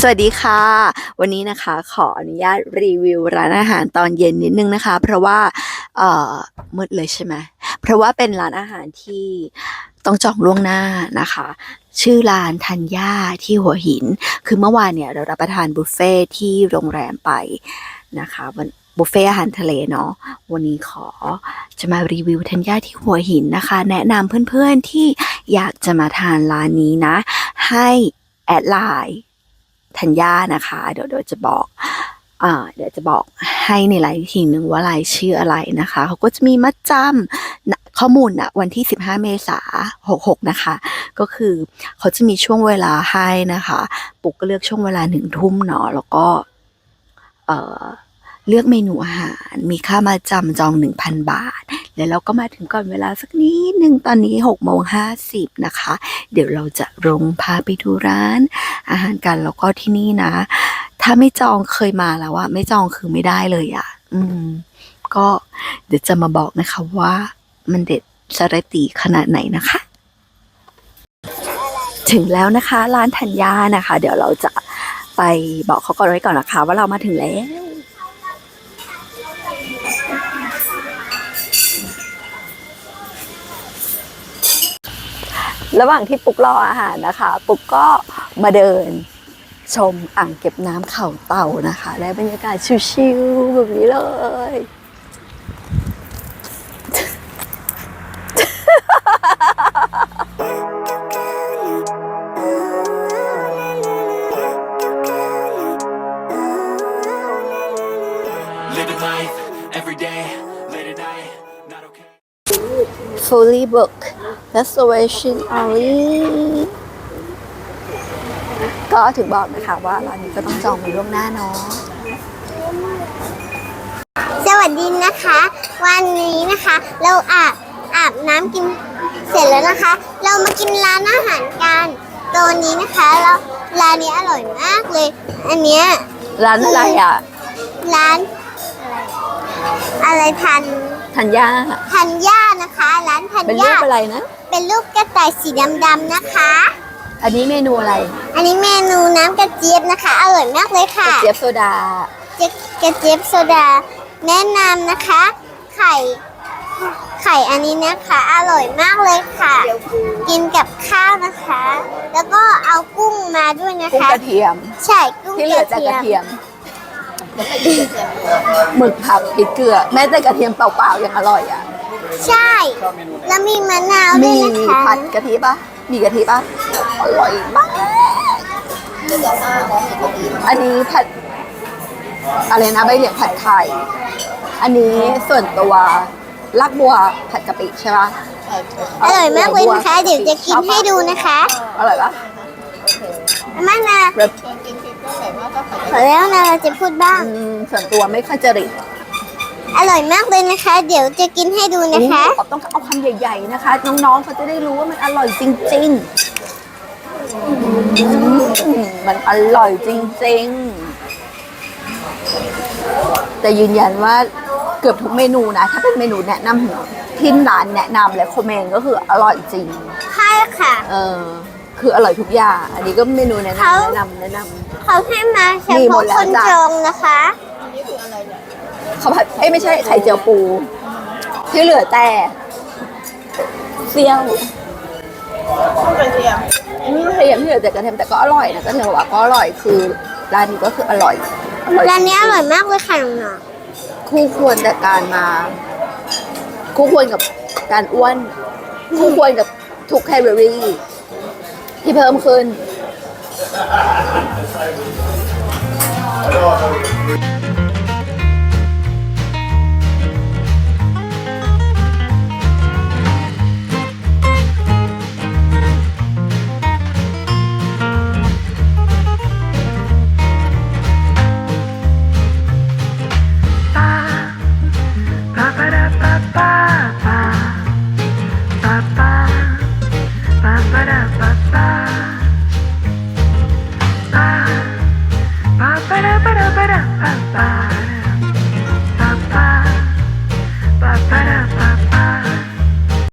สวัสดีค่ะ วันนี้นะคะขออนุญาตรีวิวร้านอาหารตอนเย็นนิดนึงนะคะ เพราะว่าเอ่อมืดเลยใช่ไหมเพราะว่าเป็นร้านอาหารที่ต้องจองล่วงหน้านะคะ ชื่อร้านธัญญาที่หัวหิน คือเมื่อวานเนี่ยเรารับประทานบุฟเฟ่ที่โรงแรมไปนะคะวันบุฟเฟ่อาหารทะเลเนาะวันนี้ขอจะมารีวิวธัญญาที่หัวหินนะคะ แนะนำเพื่อนๆที่อยากจะมาทานร้านนี้นะ ให้แอดไลน์ ธัญญานะคะ เดี๋ยวเดี๋ยวจะบอกอเดี๋ยวจะบอกให้ในไลน์อีกทีหนึ่งว่ารายชื่ออะไรนะคะ เขาก็จะมีมัดจำข้อมูลนะวันที่ 15 เมษา66 นะคะ ก็คือเขาจะมีช่วงเวลาให้นะคะ ปุกก็เลือกช่วงเวลาหนึ่งทุ่มเนาะแล้วก็เเลือกเมนูอาหาร มีค่ามาจำจอง 1,000 บาท แล้วเราก็มาถึงก่อนเวลาสักนิดหนึ่งตอนนี้6โมง50นะคะ เดี๋ยวเราจะลงพาไปดูร้าน อาหารกันแล้วก็ที่นี่นะ ถ้าไม่จองเคยมาแล้วอะไม่จองคือไม่ได้เลยอะอืม ก็เดี๋ยวจะมาบอกนะคะว่ามันเด็ดสรติขนาดไหนนะคะ ถึงแล้วนะคะ ร้านธัญญานะคะ เดี๋ยวเราจะไปบอกเขาก่อนไว้ก่อนนะคะ ว่าเรามาถึงแล้ว ระหว่างที่ปุกรออาหารนะคะ ปุกก็มาเดินชมอ่างเก็บน้ำเขาเต่านะคะ และบรรยากาศชิลๆแบบนี้เลย Living life every day, late at night, not okay. fully book reservation only ก็ถึงบอกนะคะว่าร้านนี้ก็ต้องจองไว้ล่วงหน้าเนาะสวัสดีนะคะ วันนี้นะคะ เราอาบอาบน้ำกินเสร็จแล้วนะคะ เรามากินร้านอาหารกันตัวนี้นะคะแล้วร้านนี้อร่อยมากเลย อันเนี้ยร้านอะไรอะ ร้าน อะไรทัน ธัญญาทันย่านะคะ ร้านทันเป็นรูย่าปอะไรนะ เป็นรูปกระต่ายสีดำๆนะคะ อันนี้เมนูอะไรอันนี้เมนูน้ำกระเจี๊ยบนะคะ อร่อยมากเลยค่ะเจี๊ยบโซดา เจ๊กระเจี๊ยบโซดา แนะนำนะคะ ไข่ ไข่อันนี้นะคะ อร่อยมากเลยค่ะ กินกับข้าวนะคะ แล้วก็เอากุ้งมาด้วยนะกุ้งคะ กระเทียม ใช่กุ้งที่เหลือกระจากเทีกยระมเทียม หมึกผักพริกเกลือ แม้แต่กระเทียมเปล่าๆยังอร่อยอะ ใช่ แล้วมีมะนาวด้มีวยนะคะผัดกะทิปะมีกะทิปะอร่อยมาก อันนี้ผัด อะไรนะใบเหลียงผัดไข่อันนี้ส่วนตัวลากบัวผัดกะปิใช่ปะอร่อยมากเลยนะคะ เดี๋ยวจะกินให้ดูนะคะ อร่อยปะมะนาวแบบ ขอแล้วนะเราจะพูดบ้าง อืมส่วนตัวไม่ค่อยจริตอร่อยมากเลยนะคะ เดี๋ยวจะกินให้ดูนะคะอู้ต้องเอาคำใหญ่ๆนะคะ น้องๆเขาจะได้รู้ว่ามันอร่อยจริงๆอืมมันอร่อยจริงๆ แต่ยืนยันว่าเกือบทุกเมนูนะ ถ้าเป็นเมนูแนะนำที่ร้านแนะนำและคอมเมนต์ก็คืออร่อยจริง ใช่ค่ะ เออ คืออร่อยทุกอย่าง อันนี้ก็เมนูแนะเขานำแนะนำแนะนเขาให้มาเฉมีหมพาะดแล้วคนจ้ะ จองนะคะำข้าวผัดเอ้ยไม่ใช่ไข่เจียวปู ที่เหลือแต่เซียวกระเทียมกระเทียมที่เหลือแต่กระเทียมแต่ก็อร่อยนะก็เนื้อว่าก็อร่อยคือร้านนี้ก็คืออร่อยอร่อยร้านนี้อร่อยมากเลยค่ะน้องคู่ควรแต่การมา คู่ควรกับการอ้วน คู่ควรกับทุกแคลอรี่ ที่เพิ่มขึ้น Ba, ba, ba, da, ba, ba. Bye.